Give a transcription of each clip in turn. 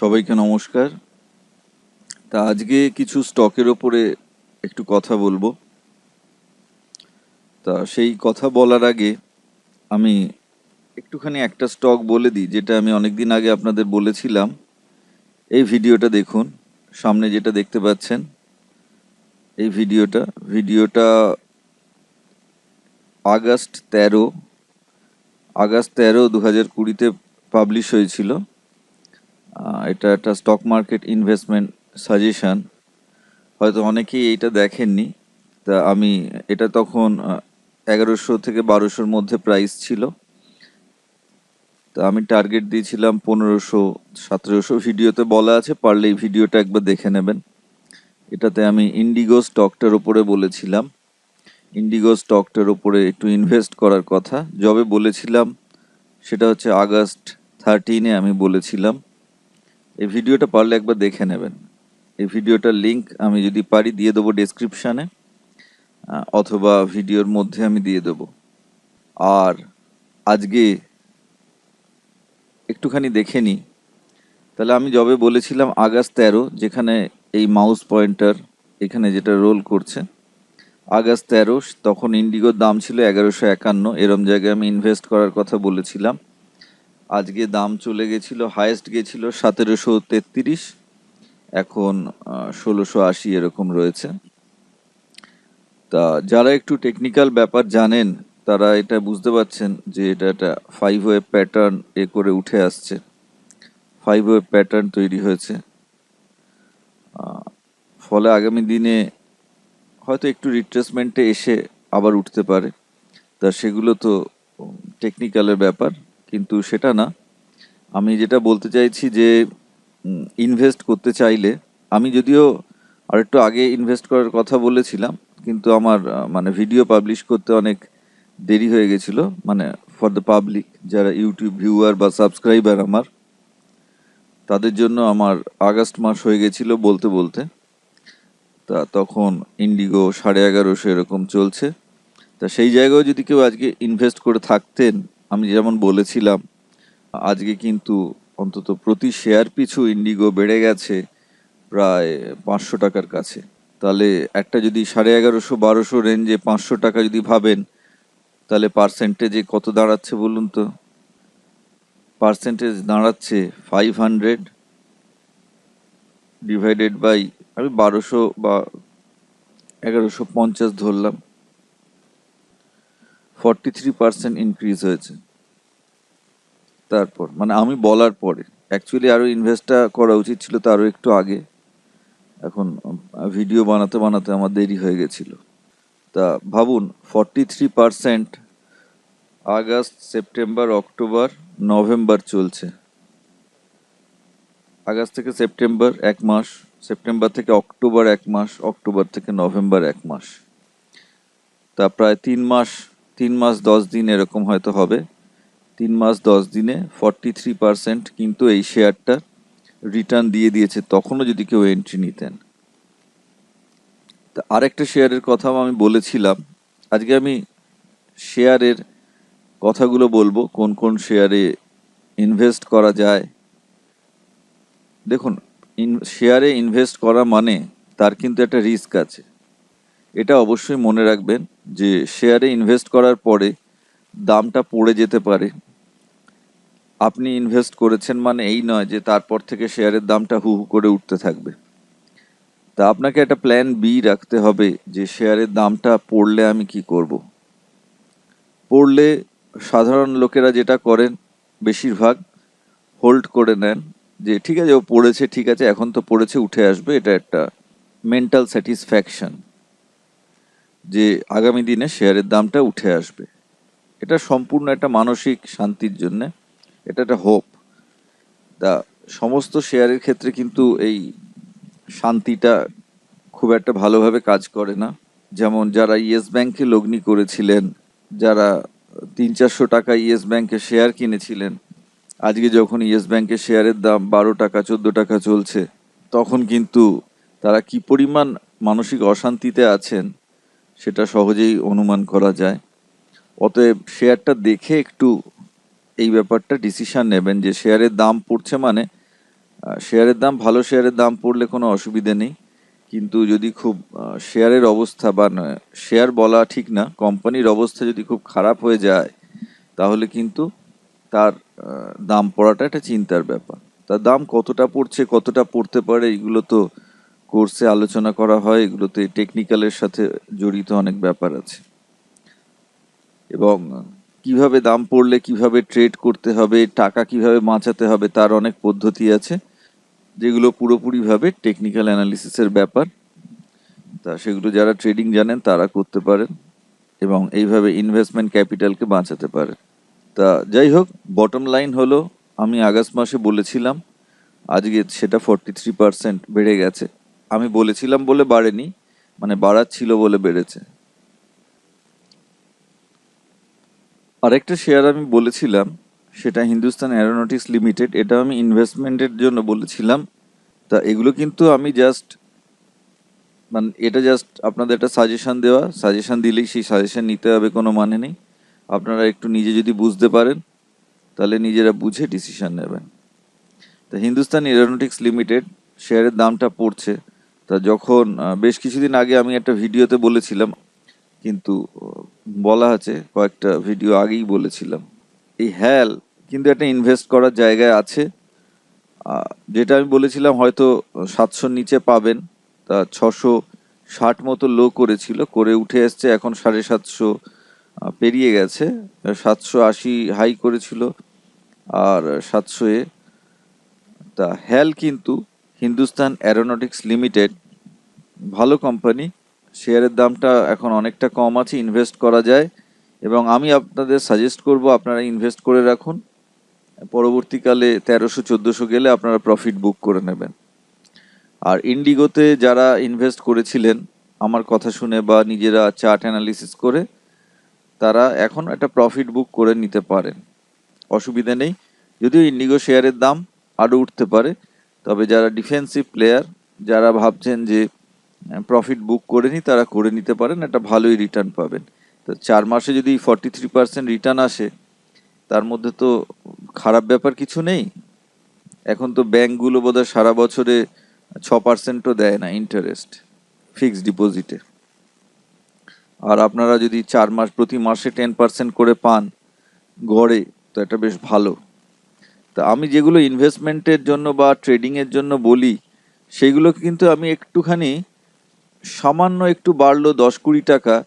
সবাইকে নমস্কার। তা আজকে কিছু স্টকের ওপরে একটু কথা বলব। তা সেই কথা বলার আগে আমি একটুখানি একটা স্টক বলে দিই, যেটা আমি অনেকদিন আগে আপনাদের বলেছিলাম। এই ভিডিওটা দেখুন, সামনে যেটা দেখতে পাচ্ছেন, এই ভিডিওটা। ভিডিওটা আগস্ট তেরো আগস্ট তেরো দু হাজার কুড়িতে পাবলিশ হয়েছিল। এটা একটা স্টক মার্কেট ইনভেস্টমেন্ট সাজেশন হয়তো অনেকেই এইটা দেখেননি। তা আমি, এটা তখন এগারোশো থেকে বারোশোর মধ্যে প্রাইস ছিল। তা আমি টার্গেট দিয়েছিলাম পনেরোশো, সতেরোশো ভিডিওতে বলা আছে, পারলে এই ভিডিওটা একবার দেখে নেবেন। এটাতে আমি ইন্ডিগো স্টকটার উপরে বলেছিলাম। ইন্ডিগো স্টকটার ওপরে একটু ইনভেস্ট করার কথা। যবে বলেছিলাম, সেটা হচ্ছে আগস্ট থার্টিনে আমি বলেছিলাম। এই ভিডিওটা পারলে একবার দেখে নেবেন। এই ভিডিওটার লিঙ্ক আমি যদি পারি দিয়ে দেবো ডেসক্রিপশানে অথবা ভিডিওর মধ্যে আমি দিয়ে দেবো। আর আজকে একটুখানি দেখে নিই। তাহলে আমি যবে বলেছিলাম আগস্ট তেরো, যেখানে এই মাউস পয়েন্টার এখানে যেটা রোল করছে, আগস্ট তেরো, তখন ইন্ডিগোর দাম ছিল এগারোশো একান্ন, এরম জায়গায় আমি ইনভেস্ট করার কথা বলেছিলাম। আজকে দাম চলে গেছিল হায়েস্ট গেছিল সতেরোশো তেত্রিশ, এখন ষোলোশো আশি এরকম রয়েছে। তা যারা একটু টেকনিক্যাল ব্যাপার জানেন, তারা এটা বুঝতে পারছেন যে এটা একটা ফাইভ ওয়েভ প্যাটার্ন এ করে উঠে আসছে। ফাইভ ওয়েভ প্যাটার্ন তৈরি হয়েছে। ফলে আগামী দিনে হয়তো একটু রিট্রেসমেন্টে এসে আবার উঠতে পারে। তা সেগুলো তো টেকনিক্যালের ব্যাপার। কিন্তু সেটা না। আমি যেটা বলতে চাইছি যে ইনভেস্ট করতে চাইলে আমি যদিও আর একটু আগে ইনভেস্ট করার কথা বলেছিলাম, কিন্তু আমার মানে ভিডিও পাবলিশ করতে অনেক দেরি হয়ে গেছিল মানে ফর দ্য পাবলিক যারা ইউটিউব ভিউয়ার বা সাবস্ক্রাইবার আমার, তাদের জন্য আমার আগস্ট মাস হয়ে গেছিল বলতে বলতে। তা তখন ইন্ডিগো সাড়ে এগারোশো এরকম চলছে। তা সেই জায়গায় যদি কেউ আজকে ইনভেস্ট করে থাকতেন আমি যেমন বলেছিলাম, আজকে কিন্তু অন্তত প্রতি শেয়ার পিছু ইন্ডিগো বেড়ে গেছে প্রায় পাঁচশো টাকার কাছে। তাহলে একটা যদি সাড়ে এগারোশো, বারোশো রেঞ্জে পাঁচশো টাকা যদি ভাবেন, তাহলে পার্সেন্টেজে কত দাঁড়াচ্ছে বলুন তো? পার্সেন্টেজ দাঁড়াচ্ছে ফাইভ হান্ড্রেড ডিভাইডেড বাই আমি বারোশো বা এগারোশো পঞ্চাশ ধরলাম। ফর্টি থ্রি পার্সেন্ট ইনক্রিজ হয়েছে। তারপর মানে আমি বলার পরে অ্যাকচুয়ালি আরও ইনভেস্টটা করা উচিত ছিল তারও একটু আগে। এখন ভিডিও বানাতে বানাতে আমার দেরি হয়ে গেছিল। তা ভাবুন forty three percent August, September, October, November চলছে। আগস্ট থেকে সেপ্টেম্বর এক মাস, সেপ্টেম্বর থেকে অক্টোবর এক মাস, অক্টোবর থেকে নভেম্বর এক মাস। তা প্রায় তিন মাস তিন মাস দশ দিন এরকম হয়তো হবে। তিন মাস দশ দিনে ফর্টি থ্রি পার্সেন্ট কিন্তু এই শেয়ারটা রিটার্ন দিয়ে দিয়েছে, তখনও যদি কেউ এন্ট্রি নিতেন। তা আরেকটা শেয়ারের কথাও আমি বলেছিলাম। আজকে আমি শেয়ারের কথাগুলো বলব, কোন কোন শেয়ারে ইনভেস্ট করা যায়। দেখুন ইন শেয়ারে ইনভেস্ট করা মানে তার কিন্তু একটা রিস্ক আছে। এটা অবশ্যই মনে রাখবেন যে শেয়ারে ইনভেস্ট করার পরে দামটা পড়ে যেতে পারে। আপনি ইনভেস্ট করেছেন মানে এই নয় যে তারপর থেকে শেয়ারের দামটা হু হু করে উঠতে থাকবে। তা আপনাকে একটা প্ল্যান বি রাখতে হবে যে শেয়ারের দামটা পড়লে আমি কি করব। পড়লে সাধারণ লোকেরা যেটা করেন বেশিরভাগ হোল্ড করে নেন যে ঠিক আছে, ও পড়েছে, ঠিক আছে, এখন তো পড়েছে, উঠে আসবে। এটা একটা মেন্টাল স্যাটিসফ্যাকশন যে আগামী দিনে শেয়ারের দামটা উঠে আসবে। এটা সম্পূর্ণ একটা মানসিক শান্তির জন্য, এটা একটা হোপ তা সমস্ত শেয়ারের ক্ষেত্রে কিন্তু এই শান্তিটা খুব একটা ভালোভাবে কাজ করে না। যেমন যারা ইয়েস ব্যাংকে লগ্নি করেছিলেন, যারা তিন চারশো টাকা ইয়েস ব্যাংকে শেয়ার কিনেছিলেন, আজকে যখন ইয়েস ব্যাংকের শেয়ারের দাম বারো টাকা, চোদ্দ টাকা চলছে, তখন কিন্তু তারা কি পরিমাণ মানসিক অশান্তিতে আছেন সেটা সহজেই অনুমান করা যায়। অতএব শেয়ারটা দেখে একটু এই ব্যাপারটা ডিসিশান নেবেন যে শেয়ারের দাম পড়ছে মানে শেয়ারের দাম, ভালো শেয়ারের দাম পড়লে কোনো অসুবিধে নেই। কিন্তু যদি খুব শেয়ারের অবস্থা বা শেয়ার বলা ঠিক না, কোম্পানির অবস্থা যদি খুব খারাপ হয়ে যায়, তাহলে কিন্তু তার দাম পড়াটা একটা চিন্তার ব্যাপার। তার দাম কতটা পড়ছে, কতটা পড়তে পারে, এগুলো তো কোর্সে আলোচনা করা হয়, এগুলোতে টেকনিক্যালের সাথে জড়িত অনেক ব্যাপার আছে। এবং কীভাবে দাম পড়লে কীভাবে ট্রেড করতে হবে, টাকা কীভাবে বাঁচাতে হবে, তার অনেক পদ্ধতি আছে, যেগুলো পুরোপুরিভাবে টেকনিক্যাল অ্যানালিসিসের ব্যাপার। তা সেগুলো যারা ট্রেডিং জানেন, তারা করতে পারেন এবং এইভাবে ইনভেস্টমেন্ট ক্যাপিটালকে বাঁচাতে পারেন। তা যাই হোক বটম লাইন হলো, আমি আগস্ট মাসে বলেছিলাম, আজকে সেটা ফর্টি থ্রি পার্সেন্ট বেড়ে গেছে। আমি বলেছিলাম বলে বাড়েনি মানে বাড়াচ্ছিল বলে বেড়েছে। আরেকটা শেয়ার আমি বলেছিলাম, সেটা হিন্দুস্তান অ্যারোনটিক্স লিমিটেড এটা আমি ইনভেস্টমেন্টের জন্য বলেছিলাম। তা এগুলো কিন্তু আমি জাস্ট মানে এটা জাস্ট আপনাদের একটা সাজেশান দেওয়া। সাজেশান দিলেই সেই সাজেশান নিতে হবে, কোনো মানে নেই। আপনারা একটু নিজে যদি বুঝতে পারেন, তাহলে নিজেরা বুঝে ডিসিশন নেবেন। তা হিন্দুস্তান এরোনটিক্স লিমিটেড শেয়ারের দামটা পড়ছে। তা যখন বেশ কিছুদিন আগে আমি একটা ভিডিওতে বলেছিলাম, কিন্তু বলা আছে, কয়েকটা ভিডিও আগেই বলেছিলাম। এই হ্যাল কিন্তু একটা ইনভেস্ট করার জায়গায় আছে যেটা আমি বলেছিলাম হয়তো সাতশোর নিচে পাবেন, তা ছশো ষাট মতো লো করেছিল, করে উঠে এসছে, এখন সাড়ে সাতশো পেরিয়ে গেছে। সাতশো আশি হাই করেছিল, আর সাতশো এ, তা হ্যাল কিন্তু হিন্দুস্তান অ্যারোনটিক্স লিমিটেড ভালো কোম্পানি শেয়ারের দামটা এখন অনেকটা কম আছে ইনভেস্ট করা যায়। এবং আমি আপনাদের সাজেস্ট করব আপনারা ইনভেস্ট করে রাখুন। পরবর্তীকালে তেরোশো, চোদ্দোশো গেলে আপনারা প্রফিট বুক করে নেবেন। আর ইন্ডিগোতে যারা ইনভেস্ট করেছিলেন, আমার কথা শুনে বা নিজেরা চার্ট অ্যানালিসিস করে, তারা এখন একটা প্রফিট বুক করে নিতে পারেন। অসুবিধা নেই। যদিও ইন্ডিগো শেয়ারের দাম আরও উঠতে পারে তবে যারা ডিফেন্সিভ প্লেয়ার যারা ভাবছেন যে প্রফিট বুক করে নি, তারা করে নিতে পারেন, একটা ভালোই রিটার্ন পাবেন। তো চার মাসে যদি ফর্টি থ্রি পার্সেন্ট রিটার্ন আসে, তার মধ্যে তো খারাপ ব্যাপার কিছু নেই। এখন তো ব্যাংকগুলো বোধহয় সারা বছরে ছ পার্সেন্টও দেয় না ইন্টারেস্ট ফিক্সড ডিপোজিটে আর আপনারা যদি চার মাস, প্রতি মাসে টেন পার্সেন্ট করে পান, গড়ে, তো এটা বেশ ভালো। তা আমি যেগুলো ইনভেস্টমেন্টের জন্য বা ট্রেডিংয়ের জন্য বলি সেগুলো কিন্তু আমি একটুখানি সামান্য একটু বাড়লো দশ কুড়ি টাকা,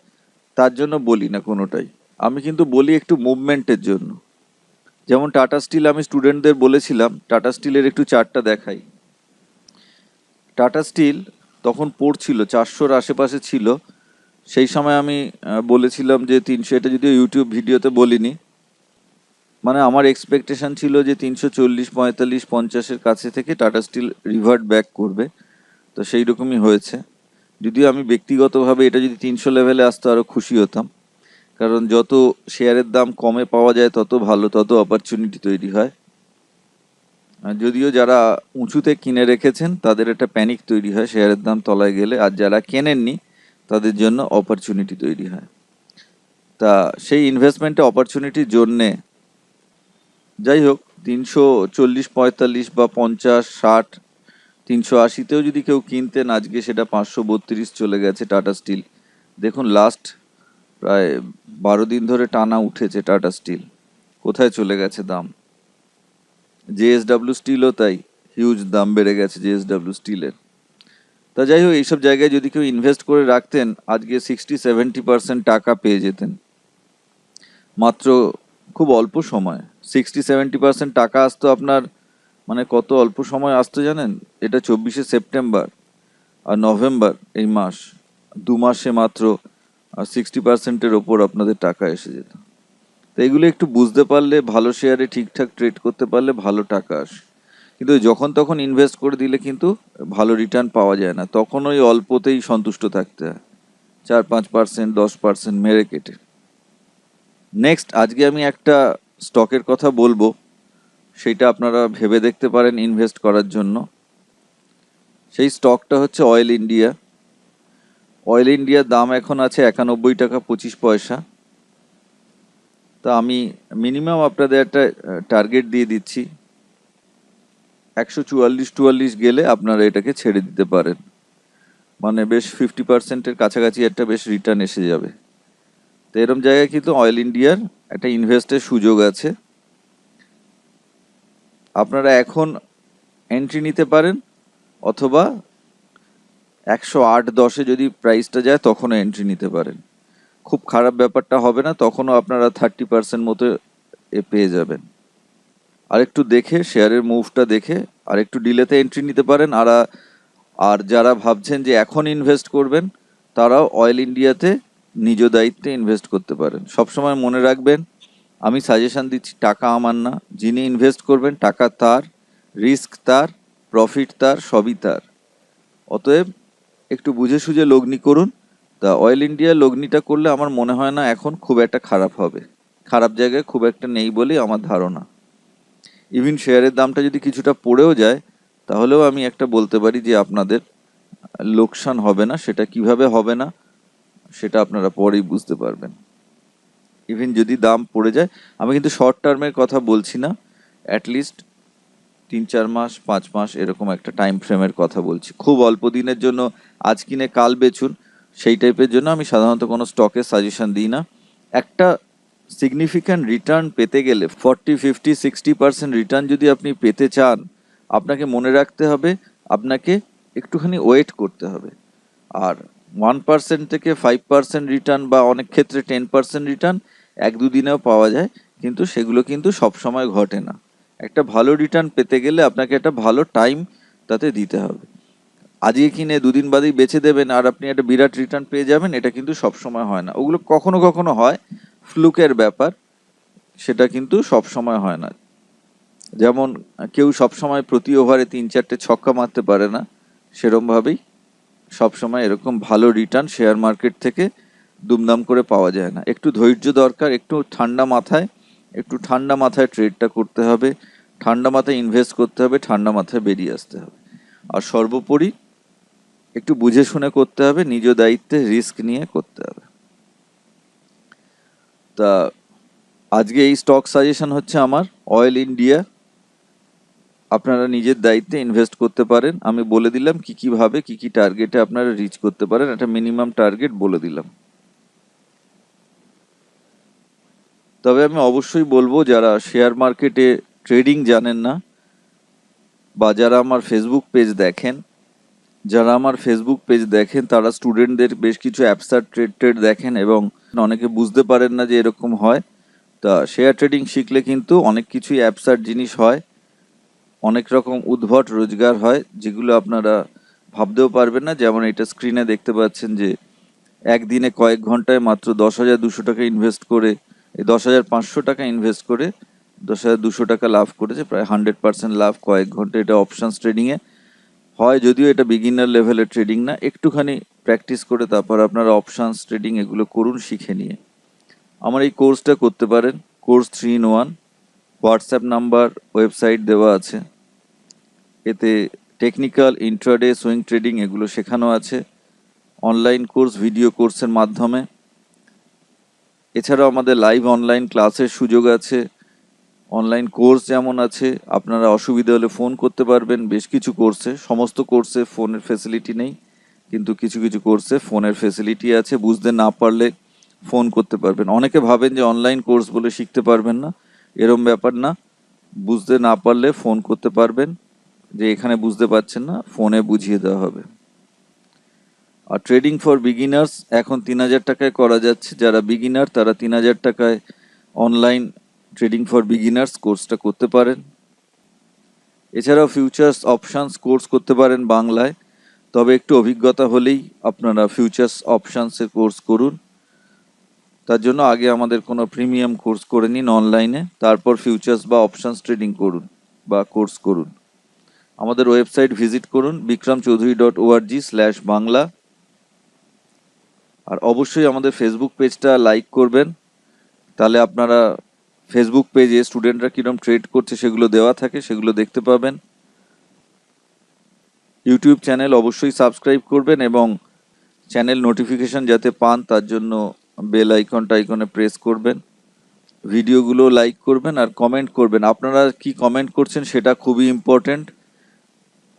তার জন্য বলি না কোনোটাই। আমি কিন্তু বলি একটু মুভমেন্টের জন্য। যেমন টাটা স্টিল আমি স্টুডেন্টদের বলেছিলাম টাটা স্টিলের একটু চার্টটা দেখাই। টাটা স্টিল তখন পড়ছিল, চারশোর আশেপাশে ছিল। সেই সময় আমি বলেছিলাম যে তিনশো, এটা যদিও ইউটিউব ভিডিওতে বলিনি মানে আমার এক্সপেকটেশন ছিল যে তিনশো চল্লিশ, পঁয়তাল্লিশ, পঞ্চাশের কাছে থেকে টাটা স্টিল রিভার্ট ব্যাক করবে। তো সেই রকমই হয়েছে। যদিও আমি ব্যক্তিগতভাবে এটা যদি তিনশো লেভেলে আসতো আরও খুশি হতাম। কারণ যত শেয়ারের দাম কমে পাওয়া যায়, তত ভালো, তত অপরচুনিটি তৈরি হয়। আর যদিও যারা উঁচুতে কিনে রেখেছেন, তাদের একটা প্যানিক তৈরি হয় শেয়ারের দাম তলায় গেলে। আর যারা কেনেননি, তাদের জন্য অপরচুনিটি তৈরি হয়। তা সেই ইনভেস্টমেন্টে অপরচুনিটির জন্যে যাই হোক তিনশো চল্লিশ পঁয়তাল্লিশ বা পঞ্চাশ, ষাট, তিনশো আশিতেও যদি কেউ কিনতেন, আজকে সেটা পাঁচশো বত্রিশ চলে গেছে টাটা স্টিল। দেখুন লাস্ট প্রায় বারো দিন ধরে টানা উঠেছে টাটা স্টিল। কোথায় চলে গেছে দাম? জেএসডাব্লিউ স্টিলও তাই হিউজ দাম বেড়ে গেছে জেএসডাব্লিউ স্টিলের। তা যাই হোক এইসব জায়গায় যদি কেউ ইনভেস্ট করে রাখতেন, আজকে সিক্সটি সেভেন্টি পার্সেন্ট টাকা পেয়ে যেতেন। মাত্র খুব অল্প সময়। সিক্সটি সেভেন্টি পার্সেন্ট টাকা আসতো আপনার মানে কত অল্প সময় আসতো জানেন? এটা চব্বিশে সেপ্টেম্বর আর নভেম্বর এই মাস। দু মাসে মাত্র সিক্সটি পার্সেন্টের ওপর আপনাদের টাকা এসে যেত। তো এগুলো একটু বুঝতে পারলে, ভালো শেয়ারে ঠিকঠাক ট্রেড করতে পারলে ভালো টাকা আসে। কিন্তু যখন তখন ইনভেস্ট করে দিলে কিন্তু ভালো রিটার্ন পাওয়া যায় না। তখন ওই অল্পতেই সন্তুষ্ট থাকতে হয়। চার, পাঁচ পার্সেন্ট দশ পার্সেন্ট মেরে কেটে। নেক্সট আজকে আমি একটা স্টকের কথা বলব। সেইটা আপনারা ভেবে দেখতে পারেন ইনভেস্ট করার জন্য। সেই স্টকটা হচ্ছে অয়েল ইন্ডিয়া অয়েল ইন্ডিয়ার দাম এখন আছে একানব্বই টাকা পঁচিশ পয়সা। তা আমি মিনিমাম আপনাদের একটা টার্গেট দিয়ে দিচ্ছি। একশো চুয়াল্লিশ টুয়াল্লিশ গেলে আপনারা এটাকে ছেড়ে দিতে পারেন। মানে বেশ ফিফটি পার্সেন্টের কাছাকাছি একটা বেশ রিটার্ন এসে যাবে। তো এরম জায়গায় কিন্তু অয়েল ইন্ডিয়ার একটা ইনভেস্টের সুযোগ আছে। আপনারা এখন এন্ট্রি নিতে পারেন, অথবা একশো আট দশে যদি প্রাইসটা যায় তখনও এন্ট্রি নিতে পারেন। খুব খারাপ ব্যাপারটা হবে না, তখনও আপনারা থার্টি পার্সেন্ট মতো এ পেয়ে যাবেন। আর একটু দেখে শেয়ারের মুভটা দেখে, আর একটু ডিলেতে এন্ট্রি নিতে পারেন। আর আর যারা ভাবছেন যে এখন ইনভেস্ট করবেন, তারাও অয়েল ইন্ডিয়াতে নিজ দায়িত্বে ইনভেস্ট করতে পারেন। সবসময় মনে রাখবেন, আমি সাজেশন দিচ্ছি, টাকা আমার না। যিনি ইনভেস্ট করবেন, টাকা তার রিস্ক তার প্রফিট তার, সবই তার। অতএব একটু বুঝে সুঝে লগ্নি করুন। তা অয়েল ইন্ডিয়া লগ্নিটা করলে আমার মনে হয় না এখন খুব একটা খারাপ হবে। খারাপ জায়গায় খুব একটা নেই বলেই আমার ধারণা। ইভিন শেয়ারের দামটা যদি কিছুটা পড়েও যায়, তাহলেও আমি একটা বলতে পারি যে আপনাদের লোকসান হবে না, সেটা কীভাবে হবে না সেটা আপনারা পরেই বুঝতে পারবেন। ইভেন যদি দাম পড়ে যায়, আমি কিন্তু শর্ট টার্মের কথা বলছি না অ্যাটলিস্ট তিন চার মাস, পাঁচ মাস এরকম একটা টাইম ফ্রেমের কথা বলছি। খুব অল্প দিনের জন্য আজ কিনে কাল বেচুন, সেই টাইপের জন্য আমি সাধারণত কোনো স্টকের সাজেশন দিই না। একটা সিগনিফিক্যান্ট রিটার্ন পেতে গেলে forty fifty sixty percent return যদি আপনি পেতে চান, আপনাকে মনে রাখতে হবে, আপনাকে একটুখানি ওয়েট করতে হবে। আর ওয়ান পার্সেন্ট থেকে ফাইভ পার্সেন্ট রিটার্ন বা অনেক ক্ষেত্রে টেন পার্সেন্ট রিটার্ন এক দুদিনেও পাওয়া যায়, কিন্তু সেগুলো কিন্তু সব সময় ঘটে না। একটা ভালো রিটার্ন পেতে গেলে আপনাকে একটা ভালো টাইম তাতে দিতে হবে। আজকে কিনে দুদিন বাদেই বেছে দেবেন আর আপনি একটা বিরাট রিটার্ন পেয়ে যাবেন, এটা কিন্তু সব সময় হয় না। ওগুলো কখনো কখনো হয় ফ্লুকের ব্যাপার, সেটা কিন্তু সব সময় হয় না। যেমন কেউ সব সময় প্রতি ওভারে তিন চারটে ছক্কা মারতে পারে না সেরমভাবেই সব সময় এরকম ভালো রিটার্ন শেয়ার মার্কেট থেকে দুমদাম করে পাওয়া যায় না। একটু ধৈর্য দরকার, একটু ঠান্ডা মাথায়, একটু ঠান্ডা মাথায় ট্রেডটা করতে হবে, ঠান্ডা মাথায় ইনভেস্ট করতে হবে, ঠান্ডা মাথায় বেরিয়ে আসতে হবে। আর সর্বোপরি একটু বুঝে শুনে করতে হবে, নিজ দায়িত্বে রিস্ক নিয়ে করতে হবে। তা আজকে এই স্টক সাজেশন হচ্ছে আমার অয়েল ইন্ডিয়া আপনারা নিজের দায়িত্বে ইনভেস্ট করতে পারেন। আমি বলে দিলাম কি কীভাবে কি কি টার্গেটে আপনারা রিচ করতে পারেন। একটা মিনিমাম টার্গেট বলে দিলাম। তবে আমি অবশ্যই বলব, যারা শেয়ার মার্কেটে ট্রেডিং জানেন না বা যারা আমার ফেসবুক পেজ দেখেন, যারা আমার ফেসবুক পেজ দেখেন, তারা স্টুডেন্টদের বেশ কিছু অ্যাপসার ট্রেড ট্রেড দেখেন এবং অনেকে বুঝতে পারেন না যে এরকম হয়। তা শেয়ার ট্রেডিং শিখলে কিন্তু অনেক কিছুই অ্যাপসার জিনিস হয়। অনেক রকম উদ্ভট রোজগার হয়, যেগুলো আপনারা ভাবতেও পারবেন না। যেমন এটা স্ক্রিনে দেখতে পাচ্ছেন যে, একদিনে কয়েক ঘন্টায় মাত্র দশ হাজার দুশো টাকা ইনভেস্ট করে, এই দশ হাজার পাঁচশো টাকা ইনভেস্ট করে দশ হাজার দুশো টাকা লাভ করেছে, প্রায় হান্ড্রেড পার্সেন্ট লাভ কয়েক ঘণ্টা এটা অপশানস ট্রেডিংয়ে হয় যদিও এটা বিগিনার লেভেলের ট্রেডিং না, একটুখানি প্র্যাকটিস করে তারপর আপনারা অপশানস ট্রেডিং এগুলো করুন শিখে নিয়ে। আমার এই কোর্সটা করতে পারেন course three in one WhatsApp number, website দেওয়া আছে। এতে টেকনিক্যাল, ইন্ট্রাডে, সুইং ট্রেডিং এগুলো শেখানো আছে। অনলাইন কোর্স, ভিডিও কোর্সের মাধ্যমে। এছাড়াও আমাদের লাইভ অনলাইন ক্লাসের সুযোগ আছে। অনলাইন কোর্স যেমন আছে, আপনারা অসুবিধা হলে ফোন করতে পারবেন। বেশ কিছু কোর্সে, সমস্ত কোর্সে ফোনের ফেসিলিটি নেই। কিন্তু কিছু কিছু কোর্সে ফোনের ফেসিলিটি আছে। বুঝতে না পারলে ফোন করতে পারবেন। অনেকে ভাবেন যে অনলাইন কোর্স বলে শিখতে পারবেন না। এরম ব্যাপার না। বুঝতে না পারলে ফোন করতে পারবেন। যে এখানে বুঝতে পারছেন না, ফোনে বুঝিয়ে দেওয়া হবে। আর ট্রেডিং ফর বিগিনার্স, এখন তিন হাজার টাকায় করা যাচ্ছে। যারা বিগিনার, তারা তিন হাজার টাকায় অনলাইন ট্রেডিং ফর বিগিনার্স কোর্সটা করতে পারেন। এছাড়াও ফিউচার্স অপশানস কোর্স করতে পারেন বাংলায়। তবে একটু অভিজ্ঞতা হলেই আপনারা ফিউচার্স অপশানসের কোর্স করুন। তার জন্য আগে আমাদের কোনো প্রিমিয়াম কোর্স করে নিন অনলাইনে তারপর ফিউচার্স বা অপশানস ট্রেডিং করুন বা কোর্স করুন। আমাদের ওয়েবসাইট ভিজিট করুন Bikram Chowdhury dot ORG slash Bangla আর অবশ্যই আমাদের ফেসবুক পেজটা লাইক করবেন। তাহলে আপনারা ফেসবুক পেজে স্টুডেন্টরা কীরকম ট্রেড করছে সেগুলো দেওয়া থাকে, সেগুলো দেখতে পাবেন। ইউটিউব চ্যানেল অবশ্যই সাবস্ক্রাইব করবেন এবং চ্যানেল নোটিফিকেশন যাতে পান তার জন্য বেল আইকন টাইকনে প্রেস করবেন ভিডিওগুলো লাইক করবেন আর কমেন্ট করবেন। আপনারা কি কমেন্ট করছেন সেটা খুবই ইম্পর্ট্যান্ট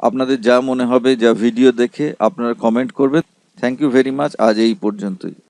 আপনাদের যা মনে হবে, যা ভিডিও দেখে আপনারা কমেন্ট করবেন। থ্যাংক ইউ ভেরি মাচ আজ এই পর্যন্তই।